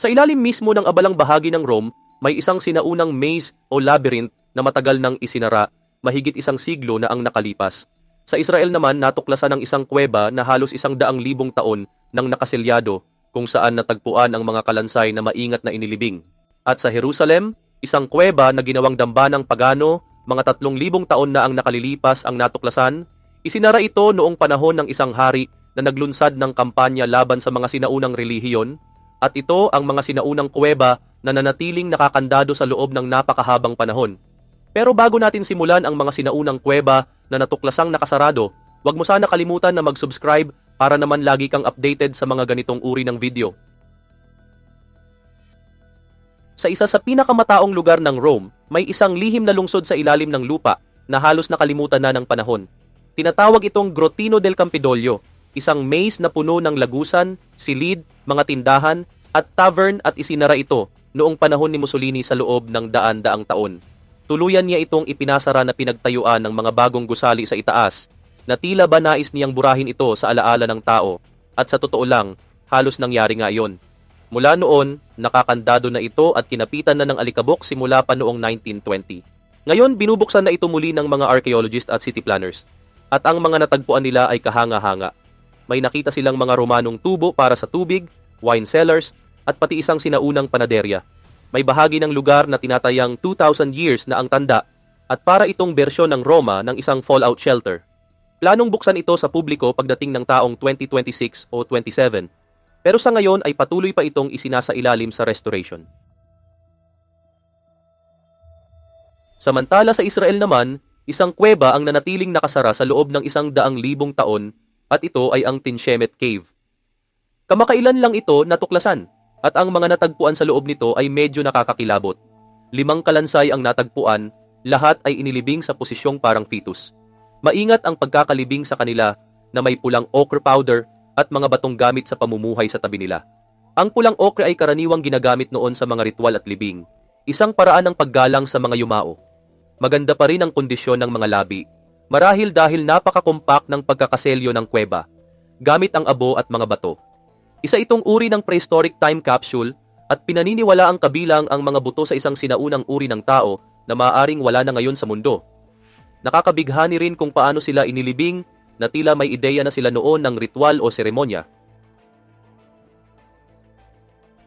Sa ilalim mismo ng abalang bahagi ng Rome, may isang sinaunang maze o labyrinth na matagal nang isinara, mahigit isang siglo na ang nakalipas. Sa Israel naman, natuklasan ang isang kuweba na halos isang daang libong taon nang nakaselyado kung saan natagpuan ang mga kalansay na maingat na inilibing. At sa Jerusalem, isang kuweba na ginawang dambanang pagano, mga tatlong libong taon na ang nakalilipas ang natuklasan, isinara ito noong panahon ng isang hari na naglunsad ng kampanya laban sa mga sinaunang relihiyon, at ito ang mga sinaunang kuweba na nanatiling nakakandado sa loob ng napakahabang panahon. Pero bago natin simulan ang mga sinaunang kuweba na natuklasang nakasarado, huwag mo sana kalimutan na mag-subscribe para naman lagi kang updated sa mga ganitong uri ng video. Sa isa sa pinakamataong lugar ng Rome, may isang lihim na lungsod sa ilalim ng lupa na halos nakalimutan na ng panahon. Tinatawag itong Grotino del Campidoglio, isang maze na puno ng lagusan, silid, mga tindahan, at tavern at isinara ito noong panahon ni Mussolini sa loob ng daan-daang taon. Tuluyan niya itong ipinasara na pinagtayuan ng mga bagong gusali sa itaas na tila ba nais niyang burahin ito sa alaala ng tao at sa totoo lang, halos nangyari nga iyon. Mula noon, nakakandado na ito at kinapitan na ng alikabok simula pa noong 1920. Ngayon, binubuksan na ito muli ng mga archaeologist at city planners. At ang mga natagpuan nila ay kahanga-hanga. May nakita silang mga Romanong tubo para sa tubig, wine cellars, at pati isang sinaunang panaderya. May bahagi ng lugar na tinatayang 2,000 years na ang tanda at para itong bersyon ng Roma ng isang fallout shelter. Planong buksan ito sa publiko pagdating ng taong 2026 o 27 pero sa ngayon ay patuloy pa itong isinasa ilalim sa restoration. Samantala sa Israel naman, isang kuweba ang nanatiling nakasara sa loob ng isang daang libong taon at ito ay ang Tinshemet Cave. Kamakailan lang ito natuklasan at ang mga natagpuan sa loob nito ay medyo nakakakilabot. Limang kalansay ang natagpuan, lahat ay inilibing sa posisyong parang fetus. Maingat ang pagkakalibing sa kanila na may pulang ochre powder at mga batong gamit sa pamumuhay sa tabi nila. Ang pulang okre ay karaniwang ginagamit noon sa mga ritual at libing, isang paraan ng paggalang sa mga yumao. Maganda pa rin ang kondisyon ng mga labi, marahil dahil napakakumpak ng pagkakaselyo ng kuweba, gamit ang abo at mga bato. Isa itong uri ng prehistoric time capsule at pinaniniwala ang kabilang ang mga buto sa isang sinaunang uri ng tao na maaaring wala na ngayon sa mundo. Nakakabighani rin kung paano sila inilibing na tila may ideya na sila noon ng ritual o seremonya.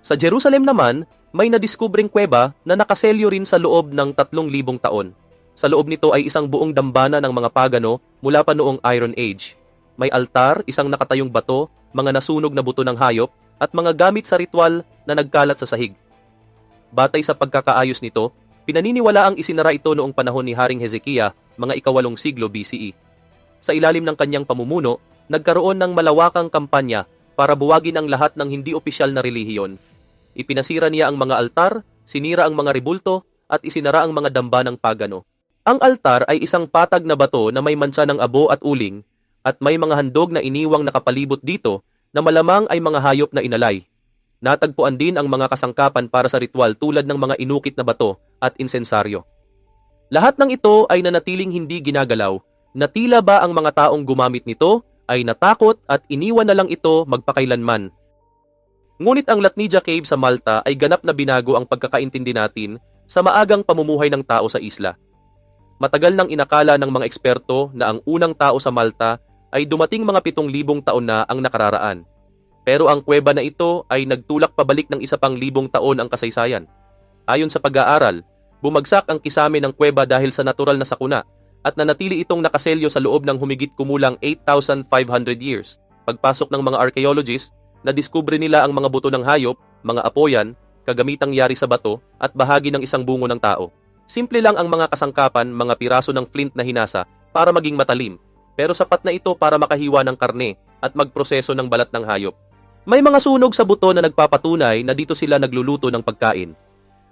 Sa Jerusalem naman, may nadiskubring kuweba na nakaselyo rin sa loob ng 3,000 taon. Sa loob nito ay isang buong dambana ng mga pagano mula pa noong Iron Age. May altar, isang nakatayong bato, mga nasunog na buto ng hayop, at mga gamit sa ritual na nagkalat sa sahig. Batay sa pagkakaayos nito, pinaniniwala ang isinara ito noong panahon ni Haring Hezekiah, mga ikawalong siglo BCE sa ilalim ng kanyang pamumuno, nagkaroon ng malawakang kampanya para buwagin ang lahat ng hindi opisyal na relihiyon. Ipinasira niya ang mga altar, sinira ang mga ribulto, at isinara ang mga damba ng pagano. Ang altar ay isang patag na bato na may mansa ng abo at uling, at may mga handog na iniwang nakapalibot dito na malamang ay mga hayop na inalay. Natagpuan din ang mga kasangkapan para sa ritual tulad ng mga inukit na bato at insensaryo. Lahat ng ito ay nanatiling hindi ginagalaw na tila ba ang mga taong gumamit nito ay natakot at iniwan na lang ito magpakailanman. Ngunit ang Latnija Cave sa Malta ay ganap na binago ang pagkakaintindi natin sa maagang pamumuhay ng tao sa isla. Matagal nang inakala ng mga eksperto na ang unang tao sa Malta ay dumating mga pitong libong taon na ang nakararaan. Pero ang kuweba na ito ay nagtulak pabalik ng isa pang libong taon ang kasaysayan. Ayon sa pag-aaral, bumagsak ang kisame ng kuweba dahil sa natural na sakuna at nanatili itong nakaselyo sa loob ng humigit kumulang 8,500 years. Pagpasok ng mga archaeologists, nadiskubre nila ang mga buto ng hayop, mga apoyan, kagamitang yari sa bato, at bahagi ng isang bungo ng tao. Simple lang ang mga kasangkapan, mga piraso ng flint na hinasa para maging matalim, pero sapat na ito para makahiwa ng karne at magproseso ng balat ng hayop. May mga sunog sa buto na nagpapatunay na dito sila nagluluto ng pagkain.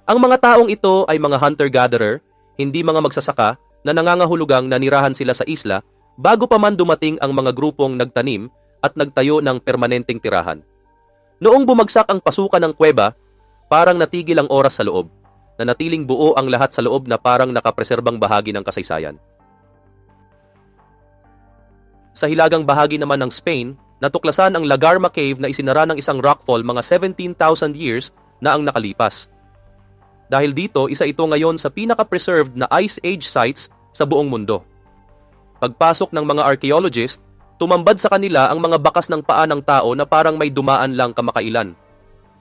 Ang mga taong ito ay mga hunter-gatherer, hindi mga magsasaka na nangangahulugang nanirahan sila sa isla bago pa man dumating ang mga grupong nagtanim at nagtayo ng permanenteng tirahan. Noong bumagsak ang pasukan ng kuweba, parang natigil ang oras sa loob, na natiling buo ang lahat sa loob na parang nakapreserbang bahagi ng kasaysayan. Sa hilagang bahagi naman ng Spain, natuklasan ang Lagarma Cave na isinara ng isang rockfall mga 17,000 years na ang nakalipas. Dahil dito, isa ito ngayon sa pinaka-preserved na Ice Age sites sa buong mundo. Pagpasok ng mga archaeologist, tumambad sa kanila ang mga bakas ng paa ng tao na parang may dumaan lang kamakailan.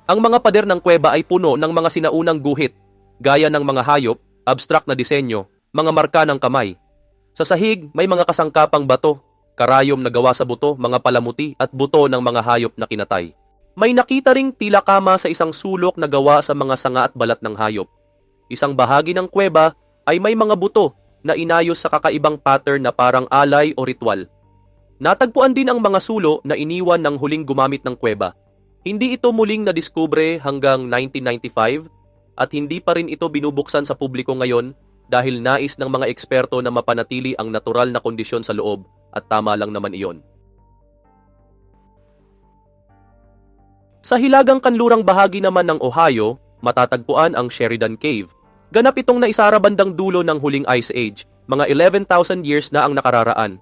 Ang mga pader ng kuweba ay puno ng mga sinaunang guhit, gaya ng mga hayop, abstract na disenyo, mga marka ng kamay. Sa sahig, may mga kasangkapang bato, karayom na gawa sa buto, mga palamuti at buto ng mga hayop na kinatay. May nakita ring tila kama sa isang sulok na gawa sa mga sanga at balat ng hayop. Isang bahagi ng kuweba ay may mga buto na inayos sa kakaibang pattern na parang alay o ritual. Natagpuan din ang mga sulo na iniwan ng huling gumamit ng kuweba. Hindi ito muling nadiskubre hanggang 1995 at hindi pa rin ito binubuksan sa publiko ngayon dahil nais ng mga eksperto na mapanatili ang natural na kondisyon sa loob at tama lang naman iyon. Sa hilagang kanlurang bahagi naman ng Ohio, matatagpuan ang Sheridan Cave. Ganap itong naisara bandang dulo ng huling Ice Age, mga 11,000 years na ang nakararaan.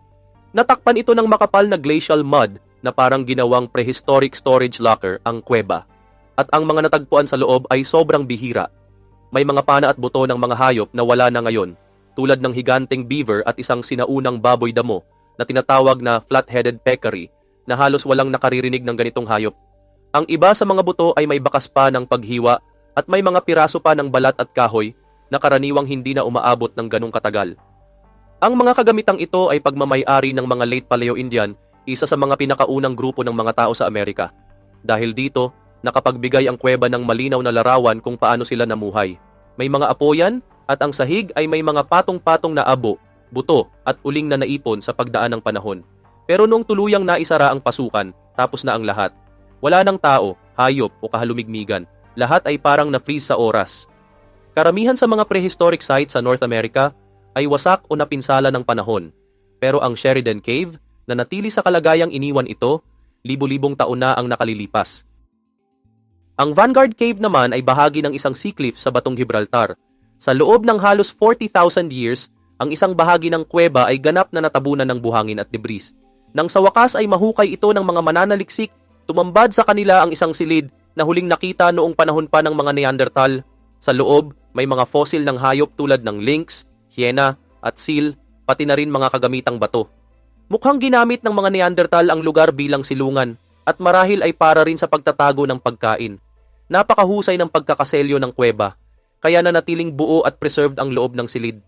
Natakpan ito ng makapal na glacial mud na parang ginawang prehistoric storage locker ang kuweba. At ang mga natagpuan sa loob ay sobrang bihira. May mga pana at buto ng mga hayop na wala na ngayon, tulad ng higanteng beaver at isang sinaunang baboy damo na tinatawag na flat-headed peccary na halos walang nakaririnig ng ganitong hayop ang iba sa mga buto ay may bakas pa ng paghiwa at may mga piraso pa ng balat at kahoy na karaniwang hindi na umaabot ng ganong katagal. Ang mga kagamitang ito ay pagmamayari ng mga late Paleo-Indian, isa sa mga pinakaunang grupo ng mga tao sa Amerika. Dahil dito, nakapagbigay ang kuweba ng malinaw na larawan kung paano sila namuhay. May mga apoyan at ang sahig ay may mga patong-patong na abo, buto at uling na naipon sa pagdaan ng panahon. Pero noong tuluyang naisara ang pasukan, tapos na ang lahat. Wala ng tao, hayop o kahalumigmigan. Lahat ay parang na-freeze sa oras. Karamihan sa mga prehistoric sites sa North America ay wasak o napinsala ng panahon. Pero ang Sheridan Cave, na natili sa kalagayang iniwan ito, libo-libong taon na ang nakalilipas. Ang Vanguard Cave naman ay bahagi ng isang sea cliff sa Batong Gibraltar. Sa loob ng halos 40,000 years, ang isang bahagi ng kuweba ay ganap na natabunan ng buhangin at debris. Nang sa wakas ay mahukay ito ng mga mananaliksik Tumambad sa kanila ang isang silid na huling nakita noong panahon pa ng mga Neanderthal. Sa loob, may mga fossil ng hayop tulad ng lynx, hyena, at seal, pati na rin mga kagamitang bato. Mukhang ginamit ng mga Neanderthal ang lugar bilang silungan at marahil ay para rin sa pagtatago ng pagkain. Napakahusay ng pagkakaselyo ng kuweba, kaya nanatiling buo at preserved ang loob ng silid.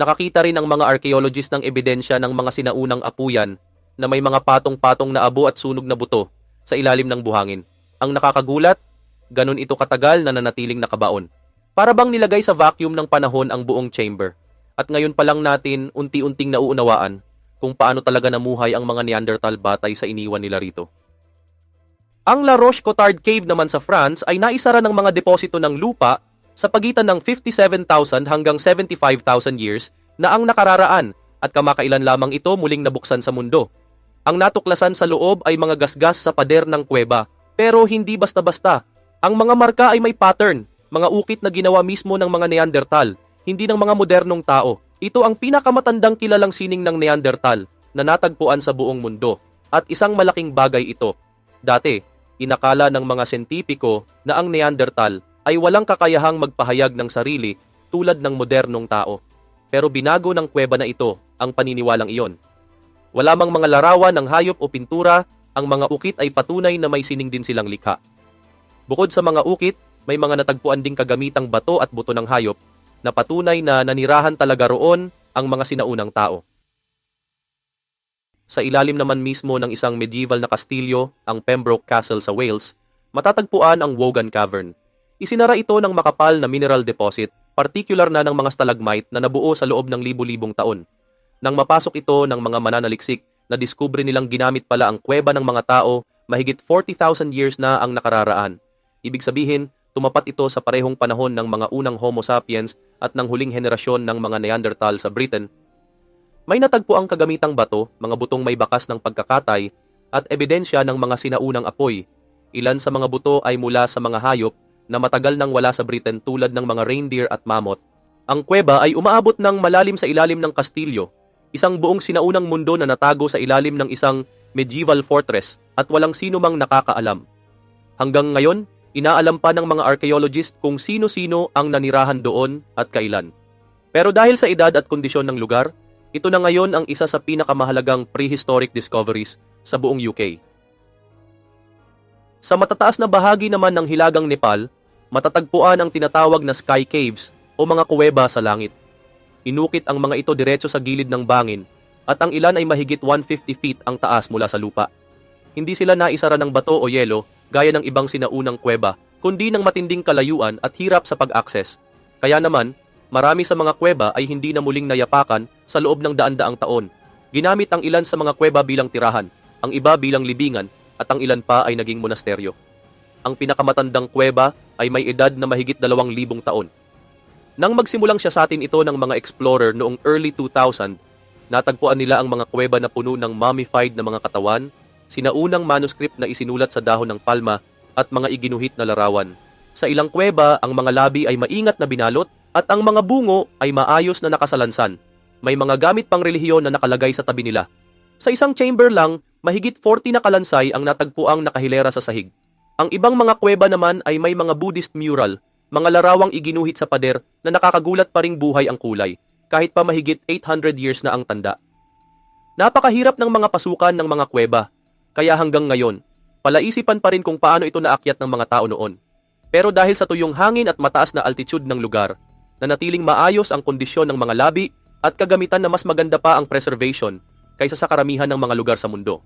Nakakita rin ang mga archaeologist ng ebidensya ng mga sinaunang apuyan na may mga patong-patong na abo at sunog na buto sa ilalim ng buhangin. Ang nakakagulat, ganun ito katagal na nanatiling nakabaon. Para bang nilagay sa vacuum ng panahon ang buong chamber. At ngayon pa lang natin unti-unting nauunawaan kung paano talaga namuhay ang mga Neanderthal batay sa iniwan nila rito. Ang La Roche-Cotard Cave naman sa France ay naisara ng mga deposito ng lupa sa pagitan ng 57,000 hanggang 75,000 years na ang nakararaan at kamakailan lamang ito muling nabuksan sa mundo. Ang natuklasan sa loob ay mga gasgas sa pader ng kuweba, pero hindi basta-basta. Ang mga marka ay may pattern, mga ukit na ginawa mismo ng mga Neanderthal, hindi ng mga modernong tao. Ito ang pinakamatandang kilalang sining ng Neanderthal na natagpuan sa buong mundo at isang malaking bagay ito. Dati, inakala ng mga sentipiko na ang Neanderthal ay walang kakayahang magpahayag ng sarili tulad ng modernong tao. Pero binago ng kuweba na ito ang paniniwalang iyon. Wala mang mga larawan ng hayop o pintura, ang mga ukit ay patunay na may sining din silang likha. Bukod sa mga ukit, may mga natagpuan ding kagamitang bato at buto ng hayop na patunay na nanirahan talaga roon ang mga sinaunang tao. Sa ilalim naman mismo ng isang medieval na kastilyo, ang Pembroke Castle sa Wales, matatagpuan ang Wogan Cavern. Isinara ito ng makapal na mineral deposit, particular na ng mga stalagmite na nabuo sa loob ng libu-libong taon. Nang mapasok ito ng mga mananaliksik, na diskubre nilang ginamit pala ang kuweba ng mga tao mahigit 40,000 years na ang nakararaan. Ibig sabihin, tumapat ito sa parehong panahon ng mga unang Homo sapiens at ng huling henerasyon ng mga Neanderthal sa Britain. May natagpo ang kagamitang bato, mga butong may bakas ng pagkakatay, at ebidensya ng mga sinaunang apoy. Ilan sa mga buto ay mula sa mga hayop na matagal nang wala sa Britain tulad ng mga reindeer at mammoth. Ang kuweba ay umaabot ng malalim sa ilalim ng kastilyo isang buong sinaunang mundo na natago sa ilalim ng isang medieval fortress at walang sino mang nakakaalam. Hanggang ngayon, inaalam pa ng mga archaeologist kung sino-sino ang nanirahan doon at kailan. Pero dahil sa edad at kondisyon ng lugar, ito na ngayon ang isa sa pinakamahalagang prehistoric discoveries sa buong UK. Sa matataas na bahagi naman ng Hilagang Nepal, matatagpuan ang tinatawag na sky caves o mga kuweba sa langit. Inukit ang mga ito diretso sa gilid ng bangin at ang ilan ay mahigit 150 feet ang taas mula sa lupa. Hindi sila naisara ng bato o yelo gaya ng ibang sinaunang kuweba, kundi ng matinding kalayuan at hirap sa pag-access. Kaya naman, marami sa mga kuweba ay hindi na muling nayapakan sa loob ng daan-daang taon. Ginamit ang ilan sa mga kuweba bilang tirahan, ang iba bilang libingan, at ang ilan pa ay naging monasteryo. Ang pinakamatandang kuweba ay may edad na mahigit dalawang libong taon. Nang magsimulang siya sa atin ito ng mga explorer noong early 2000, natagpuan nila ang mga kuweba na puno ng mummified na mga katawan, sinaunang manuscript na isinulat sa dahon ng palma at mga iginuhit na larawan. Sa ilang kuweba, ang mga labi ay maingat na binalot at ang mga bungo ay maayos na nakasalansan. May mga gamit pang relihiyon na nakalagay sa tabi nila. Sa isang chamber lang, mahigit 40 na kalansay ang natagpuang nakahilera sa sahig. Ang ibang mga kuweba naman ay may mga Buddhist mural, mga larawang iginuhit sa pader na nakakagulat pa ring buhay ang kulay, kahit pa mahigit 800 years na ang tanda. Napakahirap ng mga pasukan ng mga kuweba, kaya hanggang ngayon, palaisipan pa rin kung paano ito naakyat ng mga tao noon. Pero dahil sa tuyong hangin at mataas na altitude ng lugar, nanatiling maayos ang kondisyon ng mga labi at kagamitan na mas maganda pa ang preservation kaysa sa karamihan ng mga lugar sa mundo.